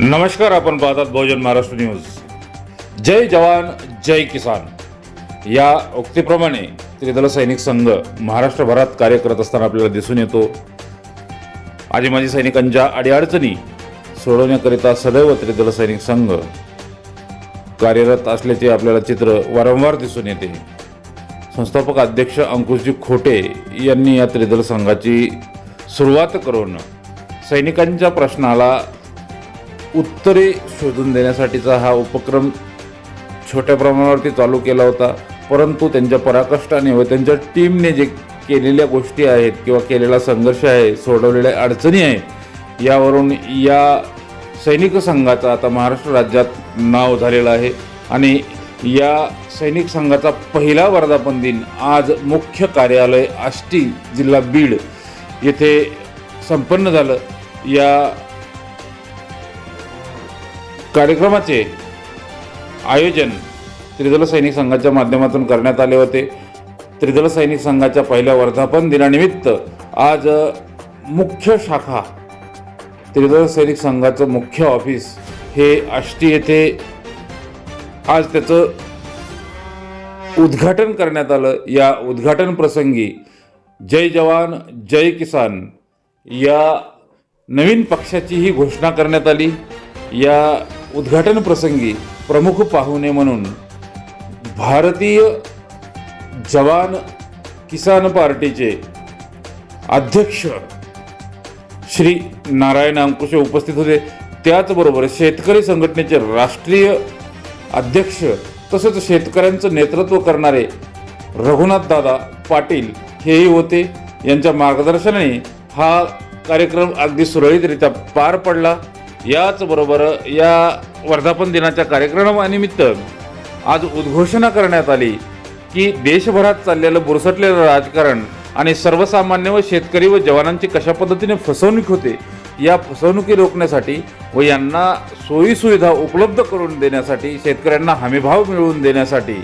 नमस्कार आपण पाहतात बहुजन महाराष्ट्र न्यूज. जय जवान जय किसान. या उक्तीप्रमाणे त्रिदल सैनिक संघ महाराष्ट्रभरात कार्य करत असताना आपल्याला दिसून येतो. आजी माजी सैनिकांच्या अडीअडचणी सोडवण्याकरिता सदैव त्रिदल सैनिक संघ कार्यरत असल्याचे आपल्याला चित्र वारंवार दिसून येते. संस्थापक अध्यक्ष अंकुशजी खोटे यांनी या त्रिदल संघाची सुरुवात करून सैनिकांच्या प्रश्नाला उत्तरे शोधून देण्यासाठीचा हा उपक्रम छोट्या प्रमाणावरती चालू केला होता. परंतु त्यांच्या पराकष्टाने व त्यांच्या टीमने जे केलेल्या गोष्टी आहेत किंवा केलेला संघर्ष आहे सोडवलेल्या अडचणी आहे यावरून या सैनिक संघाचा आता महाराष्ट्र राज्यात नाव झालेलं आहे. आणि या सैनिक संघाचा पहिला वर्धापन दिन आज मुख्य कार्यालय आष्टी जिल्हा बीड येथे संपन्न झालं. या कार्यक्रमाचे आयोजन त्रिदल सैनिक संघाच्या माध्यमातून करण्यात आले होते. त्रिदल सैनिक संघाच्या पहिल्या वर्धापन दिनानिमित्त आज मुख्य शाखा त्रिदल सैनिक संघाचं मुख्य ऑफिस हे आष्टी येथे आज त्याचं उद्घाटन करण्यात आलं. या उद्घाटन प्रसंगी जय जवान जय किसान या नवीन पक्षाची ही घोषणा करण्यात आली. या उद्घाटन प्रसंगी प्रमुख पाहुणे म्हणून भारतीय जवान किसान पार्टीचे अध्यक्ष श्री नारायण अंकुश उपस्थित होते. त्याचबरोबर शेतकरी संघटनेचे राष्ट्रीय अध्यक्ष तसेच शेतकऱ्यांचं नेतृत्व करणारे रघुनाथदादा पाटील हेही होते. यांच्या मार्गदर्शनाने हा कार्यक्रम अगदी सुरळीतरित्या पार पडला. याचबरोबर या वर्धापन दिनाच्या कार्यक्रमानिमित्त आज उद्घोषणा करण्यात आली की देशभरात चाललेलं बुरसटलेलं राजकारण आणि सर्वसामान्य व शेतकरी व जवानांची कशा पद्धतीने फसवणूक होते या फसवणुकी रोखण्यासाठी व यांना सोयीसुविधा उपलब्ध करून देण्यासाठी शेतकऱ्यांना हमीभाव मिळवून देण्यासाठी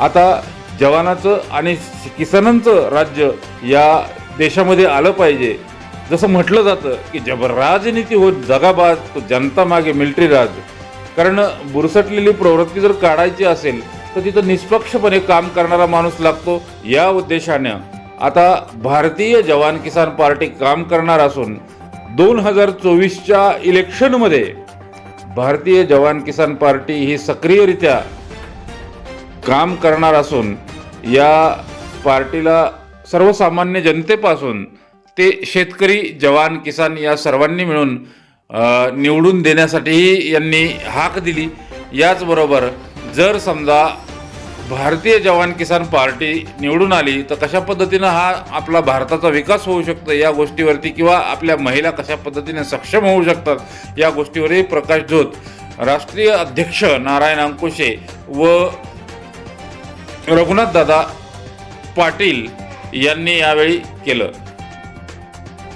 आता जवानाचं आणि किसानांचं राज्य या देशामध्ये आलं पाहिजे. जसं म्हटलं जातं की जब राजनीती हो जगाबाज तो जनता मागे मिलिटरी राज. कारण बुरसटलेली प्रवृत्ती जर काढायची असेल तर तिथं निष्पक्षपणे काम करणारा माणूस लागतो या उद्देशानं. आता भारतीय जवान किसान पार्टी काम करणार असून दोन हजार चोवीसच्या इलेक्शनमध्ये भारतीय जवान किसान पार्टी ही सक्रियरित्या काम करणार असून या पार्टीला सर्वसामान्य जनतेपासून ते शेतकरी जवान किसान या सर्वांनी मिळून निवडून देण्यासाठीही यांनी हाक दिली. याचबरोबर जर समजा भारतीय जवान किसान पार्टी निवडून आली तर कशा पद्धतीनं हा आपला भारताचा विकास होऊ शकतो या गोष्टीवरती किंवा आपल्या महिला कशा पद्धतीने सक्षम होऊ शकतात या गोष्टीवरही प्रकाश जोत राष्ट्रीय अध्यक्ष नारायण अंकुशे व रघुनाथ दादा पाटील यांनी यावेळी केलं.